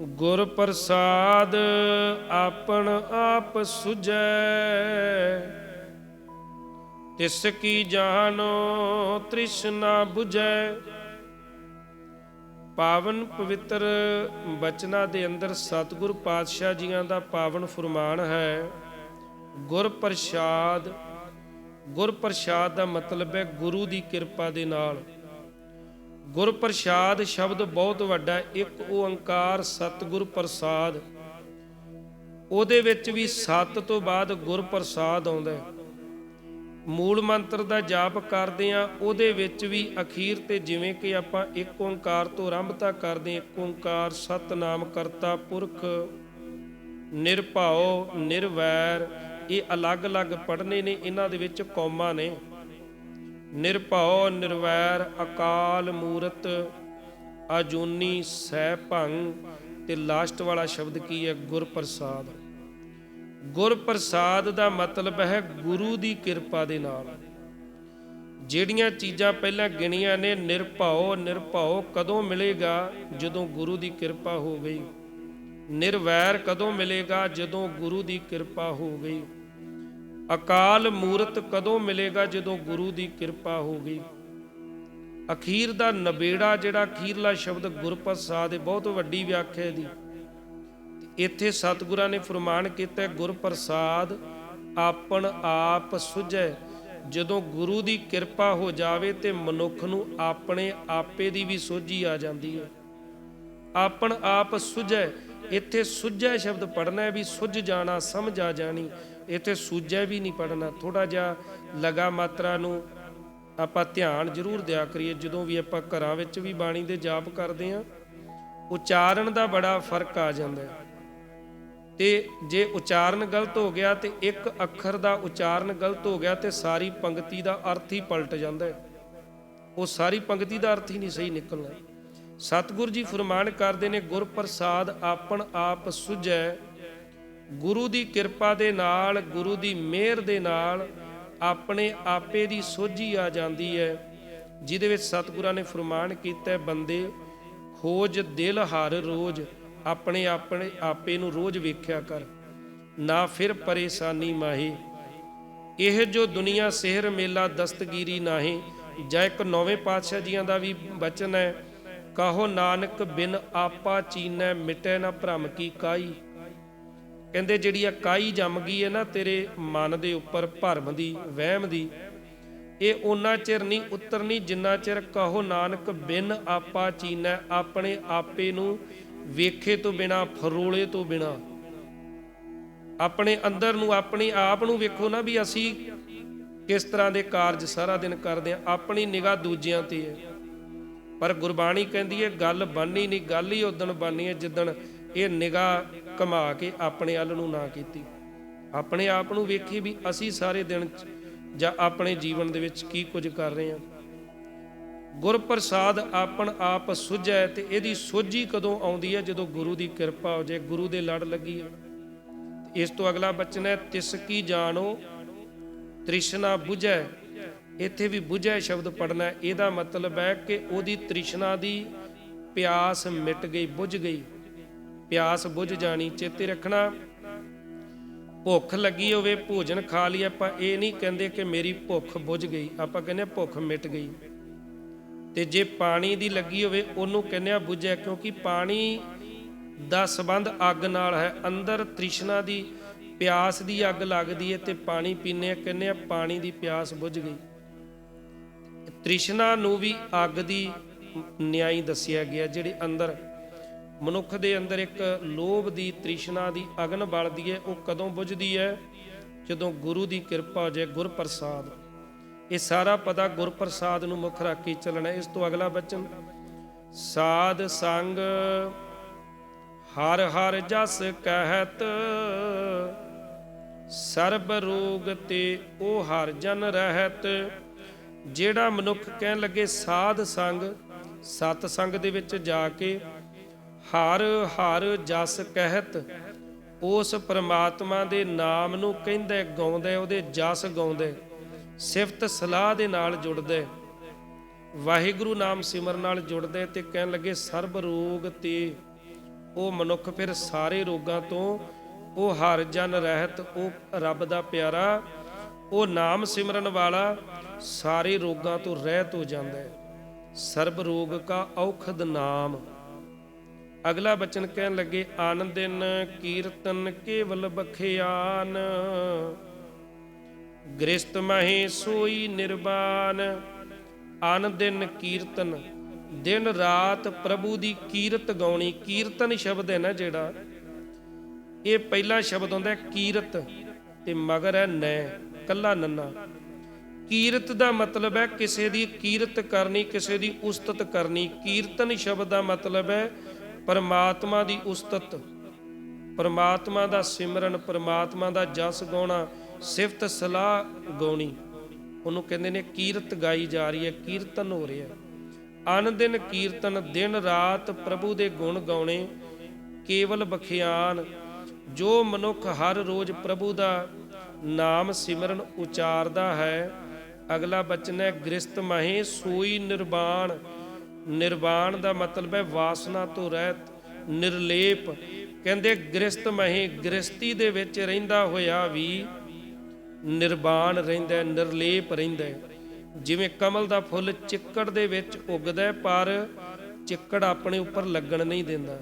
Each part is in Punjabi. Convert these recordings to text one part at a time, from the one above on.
ਗੁਰ ਪ੍ਰਸਾਦ ਆਪਣ ਆਪ ਸੁਝੈ। ਤਿਸ ਕੀ ਜਾਣੋ ਤ੍ਰਿਸ਼ਨਾ 부ਝੈ ਪਾਵਨ ਪਵਿੱਤਰ ਬਚਨਾਂ ਦੇ ਅੰਦਰ ਸਤਿਗੁਰ ਪਾਤਸ਼ਾਹ ਜੀਆਂ ਦਾ ਪਾਵਨ ਫਰਮਾਨ ਹੈ, ਗੁਰ ਪ੍ਰਸਾਦ। ਗੁਰ ਪ੍ਰਸਾਦ ਦਾ ਮਤਲਬ ਹੈ ਗੁਰੂ ਦੀ ਕਿਰਪਾ ਦੇ ਨਾਲ। ਗੁਰ ਪ੍ਰਸਾਦ ਸ਼ਬਦ ਬਹੁਤ ਵੱਡਾ ਹੈ। ਇੱਕ ਓੰਕਾਰ ਸਤਿਗੁਰ ਪ੍ਰਸਾਦ। ਉਹਦੇ ਵਿੱਚ ਵੀ ਸਤ ਤੋਂ ਬਾਅਦ ਗੁਰ ਪ੍ਰਸਾਦ ਆਉਂਦਾ ਹੈ। ਮੂਲ ਮੰਤਰ ਦਾ ਜਾਪ ਕਰਦੇ ਆ ਉਹਦੇ ਵਿੱਚ ਵੀ ਅਖੀਰ ਤੇ ਜਿਵੇਂ ਕਿ ਆਪਾਂ ਇੱਕ ਓੰਕਾਰ ਤੋਂ ਆਰੰਭਤਾ ਕਰਦੇ ਹਾਂ, ਇੱਕ ਓੰਕਾਰ ਸਤਨਾਮ ਕਰਤਾ ਪੁਰਖ ਨਿਰਭਉ ਨਿਰਵੈਰ ਇਹ ਅਲੱਗ-ਅਲੱਗ ਪੜ੍ਹਨੇ ਨੇ ਇਹਨਾਂ ਦੇ ਵਿੱਚ ਕੌਮਾਂ ਨੇ। ਨਿਰਭਉ ਨਿਰਵੈਰ ਅਕਾਲ ਮੂਰਤ ਅਜੂਨੀ ਸਹਿ ਭੰਗ, ਤੇ ਲਾਸਟ ਵਾਲਾ ਸ਼ਬਦ ਕੀ ਹੈ? ਗੁਰ ਪ੍ਰਸਾਦ ਗੁਰ ਪ੍ਰਸਾਦ ਦਾ ਮਤਲਬ ਹੈ ਗੁਰੂ ਦੀ ਕਿਰਪਾ ਦੇ ਨਾਲ। ਜਿਹੜੀਆਂ ਚੀਜ਼ਾਂ ਪਹਿਲਾਂ ਗਿਣੀਆਂ ਨੇ, ਨਿਰਭਉ ਨਿਰਭਉ ਕਦੋਂ ਮਿਲੇਗਾ? ਜਦੋਂ ਗੁਰੂ ਦੀ ਕਿਰਪਾ ਹੋ ਗਈ। ਨਿਰਵੈਰ ਕਦੋਂ ਮਿਲੇਗਾ? ਜਦੋਂ ਗੁਰੂ ਦੀ ਕਿਰਪਾ ਹੋ ਗਈ। ਅਕਾਲ ਮੂਰਤ ਕਦੋਂ ਮਿਲੇਗਾ ਜਦੋਂ ਗੁਰੂ ਦੀ ਕਿਰਪਾ ਹੋ ਗਈ ਅਖੀਰ ਦਾ ਨਵੇੜਾ ਜਿਹੜਾ ਅਖੀਰਲਾ ਸ਼ਬਦ ਗੁਰਪ੍ਰਸਾਦ ਹੈ ਬਹੁਤ ਵੱਡੀ ਵਿਆਖਿਆ ਦੀ। ਇੱਥੇ ਸਤਿਗੁਰਾਂ ਨੇ ਫਰਮਾਨ ਕੀਤਾ, ਗੁਰਪ੍ਰਸਾਦ ਆਪਣ ਆਪ ਸੁਝੈ। ਜਦੋਂ ਗੁਰੂ ਦੀ ਕਿਰਪਾ ਹੋ ਜਾਵੇ ਤੇ ਮਨੁੱਖ ਨੂੰ ਆਪਣੇ ਆਪੇ ਦੀ ਵੀ ਸੋਝੀ ਆ ਜਾਂਦੀ ਹੈ। ਆਪਣ ਆਪ ਸੁਝੈ ਇੱਥੇ ਸੁਝੈ ਸ਼ਬਦ ਪੜਨਾ ਹੈ ਵੀ ਸੁਝ ਜਾਣਾ, ਸਮਝ ਆ ਜਾਣੀ। ਇੱਥੇ ਸੂਝੈ ਵੀ ਨਹੀਂ ਪੜਨਾ ਥੋੜਾ ਜਿਹਾ ਲਗਾ ਮਾਤਰਾ ਨੂੰ ਆਪਾਂ ਧਿਆਨ ਜ਼ਰੂਰ ਦਿਆ ਕਰੀਏ। ਜਦੋਂ ਵੀ ਆਪਾਂ ਘਰਾਂ ਵਿੱਚ ਵੀ ਬਾਣੀ ਦੇ ਜਾਪ ਕਰਦੇ ਆਂ ਉਚਾਰਨ ਦਾ ਬੜਾ ਫ਼ਰਕ ਆ ਜਾਂਦਾ ਹੈ। ਤੇ ਜੇ ਉਚਾਰਨ ਗਲਤ ਹੋ ਗਿਆ ਤੇ ਇੱਕ ਅੱਖਰ ਦਾ ਉਚਾਰਨ ਗਲਤ ਹੋ ਗਿਆ ਤੇ ਸਾਰੀ ਪੰਕਤੀ ਦਾ ਅਰਥ ਹੀ ਪਲਟ ਜਾਂਦਾ ਹੈ। ਉਹ ਸਾਰੀ ਪੰਕਤੀ ਦਾ ਅਰਥ ਹੀ ਨਹੀਂ ਸਹੀ ਨਿਕਲਣਾ। ਸਤਿਗੁਰੂ ਜੀ ਫਰਮਾਨ ਕਰਦੇ ਨੇ ਗੁਰ ਪ੍ਰਸਾਦ ਆਪਣ ਆਪ ਸੁਝੈ। ਗੁਰੂ ਦੀ ਕਿਰਪਾ ਦੇ ਨਾਲ, ਗੁਰੂ ਦੀ ਮਿਹਰ ਦੇ ਨਾਲ ਆਪਣੇ ਆਪੇ ਦੀ ਸੋਝੀ ਆ ਜਾਂਦੀ ਹੈ। ਜਿਹਦੇ ਵਿੱਚ ਸਤਿਗੁਰਾਂ ਨੇ ਫਰਮਾਨ ਕੀਤਾ, ਬੰਦੇ, ਖੋਜ ਦਿਲ ਹਰ ਰੋਜ਼, ਆਪਣੇ ਆਪਣੇ ਆਪੇ ਨੂੰ ਰੋਜ਼ ਵੇਖਿਆ ਕਰ। ਨਾ ਫਿਰ ਪਰੇਸ਼ਾਨੀ ਮਾਹੀ। ਇਹ ਜੋ ਦੁਨੀਆ, ਸਿਹਰ ਮੇਲਾ, ਦਸਤਗੀਰੀ ਨਾਹੀ, ਜਾਂ ਇੱਕ ਨੌਵੇਂ ਪਾਤਸ਼ਾਹ ਜੀਆਂ ਦਾ ਵੀ ਬਚਨ ਹੈ ਕਹੋ ਨਾਨਕ ਬਿਨ ਆਪਾ ਚੀਨੈ ਮਿਟੈ ਨਾ ਭ੍ਰਮ ਕੀ ਕਾਈ? ਕਹਿੰਦੇ ਜਿਹੜੀ ਆ ਕਾਈ ਜੰਮ ਗਈ ਹੈ ਨਾ ਤੇਰੇ ਮਨ ਦੇ ਉੱਪਰ ਭਰਮ ਦੀ, ਵਹਿਮ ਦੀ, ਇਹ ਉਹਨਾਂ ਚਿਰ ਨਹੀਂ ਉਤਰਨੀ ਜਿੰਨਾ ਚਿਰ ਕਹੋ ਨਾਨਕ ਬਿਨ ਆਪਾ ਚੀਨੈ ਆਪਣੇ ਆਪੇ ਨੂੰ ਵੇਖੇ ਤੋਂ ਬਿਨਾ, ਫਰੋਲੇ ਤੋਂ ਬਿਨਾ। ਆਪਣੇ ਅੰਦਰ ਨੂੰ, ਆਪਣੇ ਆਪ ਨੂੰ ਵੇਖੋ ਨਾ ਵੀ ਅਸੀਂ ਕਿਸ ਤਰ੍ਹਾਂ ਦੇ ਕਾਰਜ ਸਾਰਾ ਦਿਨ ਕਰਦੇ ਆ, ਆਪਣੀ ਨਿਗਾਹ ਦੂਜਿਆਂ ਤੇ ਹੈ ਪਰ ਗੁਰਬਾਣੀ ਕਹਿੰਦੀ ਹੈ ਗੱਲ ਬਣਨੀ ਨਹੀਂ, ਗੱਲ ਹੀ ਉਦਣ ਬਣਨੀ ਹੈ ਜਿੱਦਣ ਇਹ ਨਿਗਾਹ ਕਮਾ ਕੇ ਆਪਣੇ ਵੱਲ ਨੂੰ ਨਾ ਕੀਤੀ। ਆਪਣੇ ਆਪ ਨੂੰ ਵੇਖੀ ਵੀ ਅਸੀਂ ਸਾਰੇ ਦਿਨ ਜਾਂ ਆਪਣੇ ਜੀਵਨ ਦੇ ਵਿੱਚ ਕੀ ਕੁਝ ਕਰ ਰਹੇ ਹਾਂ ਗੁਰ ਪ੍ਰਸਾਦ ਆਪਣ ਆਪ ਸੁਝੈ ਤੇ ਇਹਦੀ ਸੋਝੀ ਕਦੋਂ ਆਉਂਦੀ ਹੈ ਜਦੋਂ ਗੁਰੂ ਦੀ ਕਿਰਪਾ ਹੋ ਜਾਏ ਗੁਰੂ ਦੇ ਲੜ ਲੱਗੀ ਇਸ ਤੋਂ ਅਗਲਾ ਬਚਨ ਹੈ, ਤਿਸ ਕੀ ਜਾਣੋ, ਤ੍ਰਿਸ਼ਨਾ 부ਝੈ ਇੱਥੇ ਵੀ 부ਝੈ ਸ਼ਬਦ ਪੜਨਾ ਇਹਦਾ ਮਤਲਬ ਹੈ ਕਿ ਉਹਦੀ ਤ੍ਰਿਸ਼ਨਾ ਦੀ ਪਿਆਸ ਮਿਟ ਗਈ, ਬੁਝ ਗਈ। ਪਿਆਸ ਬੁਝ ਜਾਣੀ, ਚੇਤੇ ਰੱਖਣਾ। ਭੁੱਖ ਲੱਗੀ ਹੋਵੇ, ਭੋਜਨ ਖਾ ਲਈ, ਆਪਾਂ ਇਹ ਨਹੀਂ ਕਹਿੰਦੇ ਕਿ ਮੇਰੀ ਭੁੱਖ ਬੁਝ ਗਈ, ਆਪਾਂ ਕਹਿੰਦੇ ਹਾਂ ਭੁੱਖ ਮਿਟ ਗਈ। ਤੇ ਜੇ ਪਾਣੀ ਦੀ ਲੱਗੀ ਹੋਵੇ, ਉਹਨੂੰ ਕਹਿੰਦੇ ਆ ਬੁਝਿਆ, ਕਿਉਂਕਿ ਪਾਣੀ ਦਾ ਸਬੰਧ ਅੱਗ ਨਾਲ ਹੈ। ਅੰਦਰ ਤ੍ਰਿਸ਼ਨਾ ਦੀ ਪਿਆਸ ਦੀ ਅੱਗ ਲੱਗਦੀ ਹੈ ਤੇ ਪਾਣੀ ਪੀਨੇ ਆ ਕਹਿੰਦੇ ਆ ਪਾਣੀ ਦੀ ਪਿਆਸ ਬੁਝ ਗਈ। ਤ੍ਰਿਸ਼ਨਾ ਨੂੰ ਵੀ ਅੱਗ ਦੀ ਨਿਆਈ ਦੱਸਿਆ ਗਿਆ, ਜਿਹੜੇ ਅੰਦਰ, ਮਨੁੱਖ ਦੇ ਅੰਦਰ ਇੱਕ ਲੋਭ ਦੀ ਤ੍ਰਿਸ਼ਨਾ ਦੀ ਅਗਨ ਬਲਦੀ ਹੈ, ਉਹ ਕਦੋਂ ਬੁਝਦੀ ਹੈ? ਜਦੋਂ ਗੁਰੂ ਦੀ ਕਿਰਪਾ ਹੋ ਜਾਏ ਗੁਰ ਪ੍ਰਸਾਦ ਇਹ ਸਾਰਾ ਪਤਾ ਗੁਰ ਪ੍ਰਸਾਦ ਨੂੰ ਮੁੱਖ ਰੱਖ ਕੇ ਚੱਲਣਾ ਇਸ ਤੋਂ ਅਗਲਾ ਬਚਨ, ਸਾਧ ਸੰਗ ਹਰ ਹਰ ਜਸ ਕਹਿਤ, ਸਰਬ ਰੋਗ ਤੇ ਉਹ ਹਰ ਜਨ ਰਹਿਤ। ਜਿਹੜਾ ਮਨੁੱਖ ਕਹਿਣ ਲੱਗੇ ਸਾਧ ਸੰਗ, ਸਤ ਸੰਗ ਦੇ ਵਿੱਚ ਜਾ ਕੇ ਹਰ ਹਰ ਜਸ ਕਹਿਤ, ਉਸ ਪ੍ਰਮਾਤਮਾ ਦੇ ਨਾਮ ਨੂੰ ਕਹਿੰਦਾ, ਗਾਉਂਦੇ, ਉਹਦੇ ਜਸ ਗਾਉਂਦੇ, ਸਿਫਤ ਸਲਾਹ ਦੇ ਨਾਲ ਜੁੜਦੇ, ਵਾਹਿਗੁਰੂ ਨਾਮ ਸਿਮਰ ਨਾਲ ਜੁੜਦੇ ਤੇ ਕਹਿਣ ਲੱਗੇ ਸਰਬ ਰੋਗ ਤੇ ਉਹ ਮਨੁੱਖ ਫਿਰ ਸਾਰੇ ਰੋਗਾਂ ਤੋਂ ਉਹ ਹਰ ਜਨ ਰਹਿਤ, ਉਹ ਰੱਬ ਦਾ ਪਿਆਰਾ ਉਹ ਨਾਮ ਸਿਮਰਨ ਵਾਲਾ ਸਾਰੇ ਰੋਗਾਂ ਤੋਂ ਰਹਿਤ ਹੋ ਜਾਂਦਾ ਹੈ। ਸਰਬ ਰੋਗ ਕਾ ਔਖਦ ਨਾਮ। ਅਗਲਾ ਬਚਨ ਕਹਿਣ ਲੱਗੇ ਆਨੰਦਿਨ ਕੀਰਤਨ ਕੇਵਲ ਬਖਿਆਨ। ਗ੍ਰਸਤ ਮਹੇ ਸੋਈ ਨਿਰਵਾਨ। ਆਨੰਦਿਨ ਕੀਰਤਨ। ਦਿਨ ਰਾਤ ਪ੍ਰਭੂ ਦੀ ਕੀਰਤ ਗਾਉਣੀ। ਕੀਰਤਨ ਸ਼ਬਦ ਹੈ ਨਾ ਜਿਹੜਾ, ਇਹ ਪਹਿਲਾ ਸ਼ਬਦ ਹੁੰਦਾ ਕੀਰਤ ਤੇ ਮਗਰ ਹੈ ਨੈ। ਕੱਲਾ ਨੰਨਾ। ਕੀਰਤ ਦਾ ਮਤਲਬ ਹੈ ਕਿਸੇ ਦੀ ਕੀਰਤ ਕਰਨੀ, ਕਿਸੇ ਦੀ ਉਸਤਤ ਕਰਨੀ। ਕੀਰਤਨ ਸ਼ਬਦ ਦਾ ਮਤਲਬ ਹੈ ਪਰਮਾਤਮਾ ਦੀ ਉਸਤਤ। ਪਰਮਾਤਮਾ ਦਾ ਸਿਮਰਨ, ਪਰਮਾਤਮਾ ਦਾ ਜਸ ਗਾਉਣਾ, ਸਿਫਤ ਸਲਾਹ ਗਾਉਣੀ। ਉਹਨੂੰ ਕਹਿੰਦੇ ਨੇ ਕੀਰਤ ਗਾਈ ਜਾ ਰਹੀ ਹੈ, ਕੀਰਤਨ ਹੋ ਰਿਹਾ ਹੈ। ਅਨੰਦਿਨ ਕੀਰਤਨ, ਦਿਨ ਰਾਤ ਪ੍ਰਭੂ ਦੇ ਗੁਣ ਗਾਉਣੇ, ਕੇਵਲ ਬਖਿਆਨ। ਜੋ ਮਨੁੱਖ ਹਰ ਰੋਜ਼ ਪ੍ਰਭੂ ਦਾ ਨਾਮ ਸਿਮਰਨ ਉਚਾਰਦਾ ਹੈ। ਅਗਲਾ ਬਚਨ ਹੈ, ਗ੍ਰਸਤ ਮਹੇ ਸੋਈ ਨਿਰਵਾਣ। ਨਿਰਵਾਣ ਦਾ ਮਤਲਬ ਹੈ, ਵਾਸਨਾ ਤੋਂ ਰਹਿਤ, ਨਿਰਲੇਪ। ਕਹਿੰਦੇ, ਗ੍ਰਸਤ ਮਹੇ ਗ੍ਰਸਤੀ ਦੇ ਵਿੱਚ ਰਹਿੰਦਾ ਹੋਇਆ ਵੀ ਨਿਰਵਾਣ ਰਹਿੰਦਾ ਨਿਰਲੇਪ ਰਹਿੰਦਾ ਜਿਵੇਂ ਕਮਲ ਦਾ ਫੁੱਲ ਚਿੱਕੜ ਦੇ ਵਿੱਚ ਉੱਗਦਾ ਪਰ ਚਿੱਕੜ ਆਪਣੇ ਉੱਪਰ ਲੱਗਣ ਨਹੀਂ ਦਿੰਦਾ।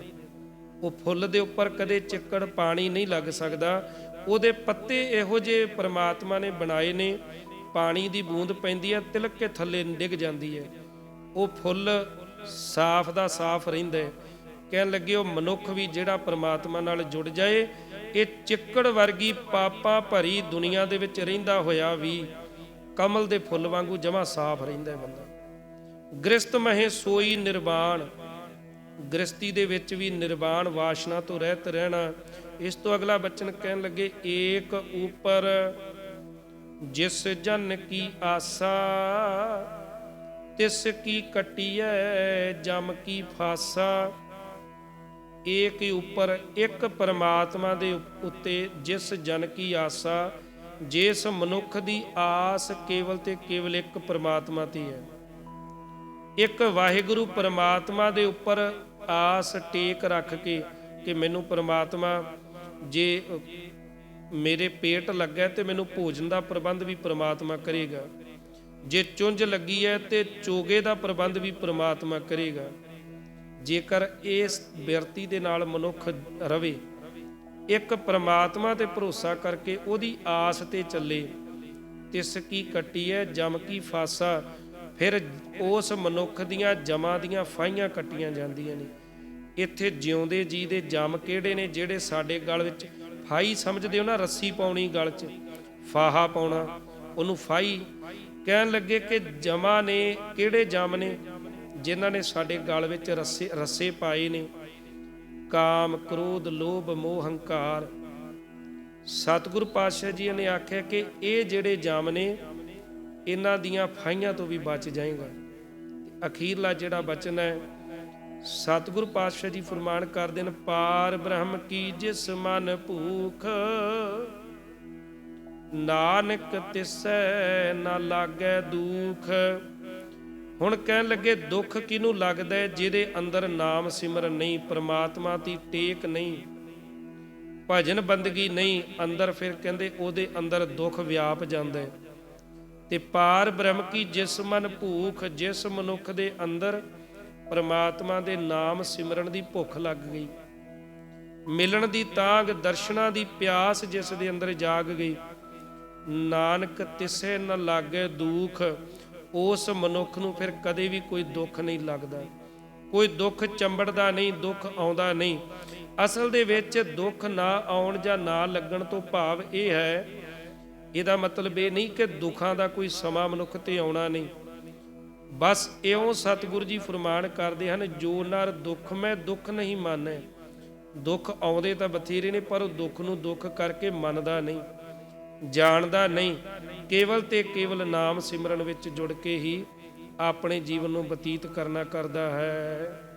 ਉਹ ਫੁੱਲ ਦੇ ਉੱਪਰ ਕਦੇ ਚਿੱਕੜ ਪਾਣੀ ਨਹੀਂ ਲੱਗ ਸਕਦਾ। ਉਹਦੇ ਪੱਤੇ ਇਹੋ ਜਿਹੇ ਪ੍ਰਮਾਤਮਾ ਨੇ ਬਣਾਏ ਨੇ, ਪਾਣੀ ਦੀ ਬੂੰਦ ਪੈਂਦੀ ਹੈ, ਤਿਲਕ ਕੇ ਥੱਲੇ ਡਿੱਗ ਜਾਂਦੀ ਹੈ। ਉਹ ਫੁੱਲ ਸਾਫ਼ ਦਾ ਸਾਫ਼ ਰਹਿੰਦਾ ਹੈ। ਕਹਿਣ ਲੱਗੇ ਉਹ ਮਨੁੱਖ ਵੀ ਜਿਹੜਾ ਪ੍ਰਮਾਤਮਾ ਨਾਲ ਜੁੜ ਜਾਏ, ਇਹ ਚਿੱਕੜ ਵਰਗੀ ਪਾਪਾਂ ਭਰੀ ਦੁਨੀਆ ਦੇ ਵਿੱਚ ਰਹਿੰਦਾ ਹੋਇਆ ਵੀ ਕਮਲ ਦੇ ਫੁੱਲ ਵਾਂਗੂ ਜਮਾ ਸਾਫ਼ ਰਹਿੰਦਾ ਹੈ ਬੰਦਾ। ਗ੍ਰਸਤ ਮਹੇ ਸੋਈ ਨਿਰਵਾਣ ਗ੍ਰਸਤੀ ਦੇ ਵਿੱਚ ਵੀ ਨਿਰਵਾਣ ਵਾਸ਼ਨਾ ਤੋਂ ਰਹਿਤ ਰਹਿਣਾ। ਇਸ ਤੋਂ ਅਗਲਾ ਬਚਨ ਕਹਿਣ ਲੱਗੇ, ਏਕ ਉਪਰ ਜਿਸ ਜਨ ਕੀ ਆਸਾ, ਤਿਸ ਕੀ ਕਟਿਐ, ਜਮ ਕੀ ਫਾਸਾ। ਏਕ ਹੀ ਉੱਪਰ ਇੱਕ ਪਰਮਾਤਮਾ ਦੇ ਉੱਤੇ ਜਿਸ ਜਨ ਕੀ ਆਸਾ, ਜਿਸ ਮਨੁੱਖ ਦੀ ਆਸ ਕੇਵਲ ਤੇ ਕੇਵਲ ਇੱਕ ਪਰਮਾਤਮਾ ਤੇ ਹੈ। ਇੱਕ ਵਾਹਿਗੁਰੂ ਪਰਮਾਤਮਾ ਦੇ ਉੱਪਰ ਆਸ ਟੇਕ ਰੱਖ ਕੇ ਕਿ ਮੈਨੂੰ ਪਰਮਾਤਮਾ, ਜੇ ਮੇਰੇ ਪੇਟ ਲੱਗਾ ਤੇ ਮੈਨੂੰ ਭੋਜਨ ਦਾ ਪ੍ਰਬੰਧ ਵੀ ਪ੍ਰਮਾਤਮਾ ਕਰੇਗਾ। ਜੇ ਚੁੰਝ ਲੱਗੀ ਹੈ ਤੇ ਚੋਗੇ ਦਾ ਪ੍ਰਬੰਧ ਵੀ ਪ੍ਰਮਾਤਮਾ ਕਰੇਗਾ। ਜੇਕਰ ਇਸ ਬਿਰਤੀ ਦੇ ਨਾਲ ਮਨੁੱਖ ਰਵੇ, ਇੱਕ ਪਰਮਾਤਮਾ ਤੇ ਭਰੋਸਾ ਕਰਕੇ ਉਹਦੀ ਆਸ ਤੇ ਚੱਲੇ, ਤਿਸ ਕੀ ਕੱਟੀ ਹੈ ਜਮ ਕੀ ਫਾਸਾ ਫਿਰ ਉਸ ਮਨੁੱਖ ਦੀਆਂ ਜਮਾਂ ਦੀਆਂ ਫਾਈਆਂ ਕੱਟੀਆਂ ਜਾਂਦੀਆਂ ਨੇ। ਇੱਥੇ ਜਿਉਂਦੇ ਜੀ ਦੇ ਜਮ ਕਿਹੜੇ ਨੇ ਜਿਹੜੇ ਸਾਡੇ ਗਲ ਵਿੱਚ ਫਾਈ ਸਮਝਦੇ ਹੋ ਨਾ, ਰੱਸੀ ਪਾਉਣੀ ਗਲ 'ਚ, ਫਾਹਾ ਪਾਉਣਾ, ਉਹਨੂੰ ਫਾਈ ਕਹਿਣ ਲੱਗੇ ਕਿ ਜਮਾ ਨੇ ਕਿਹੜੇ ਜਮ ਨੇ, ਜਿਨ੍ਹਾਂ ਨੇ ਸਾਡੇ ਗਲ ਵਿੱਚ ਰੱਸੇ ਰੱਸੇ ਪਾਏ ਨੇ। ਕਾਮ, ਕ੍ਰੋਧ, ਲੋਭ, ਮੋਹ, ਹੰਕਾਰ। ਸਤਿਗੁਰ ਪਾਤਸ਼ਾਹ ਜੀ ਨੇ ਆਖਿਆ ਕਿ ਇਹ ਜਿਹੜੇ ਜਮ ਨੇ ਇਹਨਾਂ ਦੀਆਂ ਫਾਈਆਂ ਤੋਂ ਵੀ ਬਚ ਜਾਏਗਾ। ਅਖੀਰਲਾ ਜਿਹੜਾ ਬਚਨ ਹੈ, ਸਤਿਗੁਰ ਪਾਤਸ਼ਾਹ ਜੀ ਫਰਮਾਨ ਕਰਦੇ ਨੇ, ਪਾਰ ਬ੍ਰਹਮ ਕੀ ਜਿਸ ਮਨ ਭੂਖ, ਨਾਨਕ ਤਿਸੈ ਨਾ ਲਾਗੈ ਦੁਖ। ਹੁਣ ਕਹਿਣ ਲੱਗੇ, ਦੁੱਖ ਕਿਨੂੰ ਲੱਗਦਾ ਹੈ, ਜਿਹਦੇ ਅੰਦਰ ਨਾਮ ਸਿਮਰਨ ਨਹੀਂ, ਪ੍ਰਮਾਤਮਾ ਦੀ ਟੇਕ ਨਹੀਂ, ਭਜਨ ਬੰਦਗੀ ਨਹੀਂ, ਅੰਦਰ ਫਿਰ ਕਹਿੰਦੇ ਉਹਦੇ ਅੰਦਰ ਦੁੱਖ ਵਿਆਪ ਜਾਂਦਾ ਹੈ। ਤੇ ਪਾਰ ਬ੍ਰਹਮ ਕੀ ਜਿਸ ਮਨ ਭੂਖ, ਜਿਸ ਮਨੁੱਖ ਦੇ ਅੰਦਰ ਪਰਮਾਤਮਾ ਦੇ ਨਾਮ ਸਿਮਰਨ ਦੀ ਭੁੱਖ ਲੱਗ ਗਈ। ਮਿਲਣ ਦੀ ਤਾਂਗ, ਦਰਸ਼ਨਾਂ ਦੀ ਪਿਆਸ ਜਿਸ ਦੇ ਅੰਦਰ ਜਾਗ ਗਈ। ਨਾਨਕ ਤਿਸੇ ਨ ਲਾਗੇ ਦੁਖ, ਉਸ ਮਨੁੱਖ ਨੂੰ ਫਿਰ ਕਦੇ ਵੀ ਕੋਈ ਦੁੱਖ ਨਹੀਂ ਲੱਗਦਾ। ਕੋਈ ਦੁੱਖ ਚੰਬੜਦਾ ਨਹੀਂ, ਦੁੱਖ ਆਉਂਦਾ ਨਹੀਂ। ਅਸਲ ਦੇ ਵਿੱਚ ਦੁੱਖ ਨਾ ਆਉਣ ਜਾਂ ਨਾ ਲੱਗਣ ਤੋਂ ਭਾਵ ਇਹ ਹੈ ਇਹਦਾ ਮਤਲਬ ਇਹ ਨਹੀਂ ਕਿ ਦੁੱਖਾਂ ਦਾ ਕੋਈ ਸਮਾਂ ਮਨੁੱਖ ਤੇ ਆਉਣਾ ਨਹੀਂ। ਬਸ ਇਉਂ ਸਤਿਗੁਰੂ ਜੀ ਫਰਮਾਨ ਕਰਦੇ ਹਨ, ਜੋ ਨਰ ਦੁੱਖ ਮੈਂ ਦੁੱਖ ਨਹੀਂ ਮਾਨੈ। ਦੁੱਖ ਆਉਂਦੇ ਤਾਂ ਬਥੇਰੇ ਨੇ, ਪਰ ਉਹ ਦੁੱਖ ਨੂੰ ਦੁੱਖ ਕਰਕੇ ਮੰਨਦਾ ਨਹੀਂ, ਜਾਣਦਾ ਨਹੀਂ। ਕੇਵਲ ਤੇ ਕੇਵਲ ਨਾਮ ਸਿਮਰਨ ਵਿੱਚ ਜੁੜ ਕੇ ਹੀ ਆਪਣੇ ਜੀਵਨ ਨੂੰ ਬਤੀਤ ਕਰਨਾ ਕਰਦਾ ਹੈ।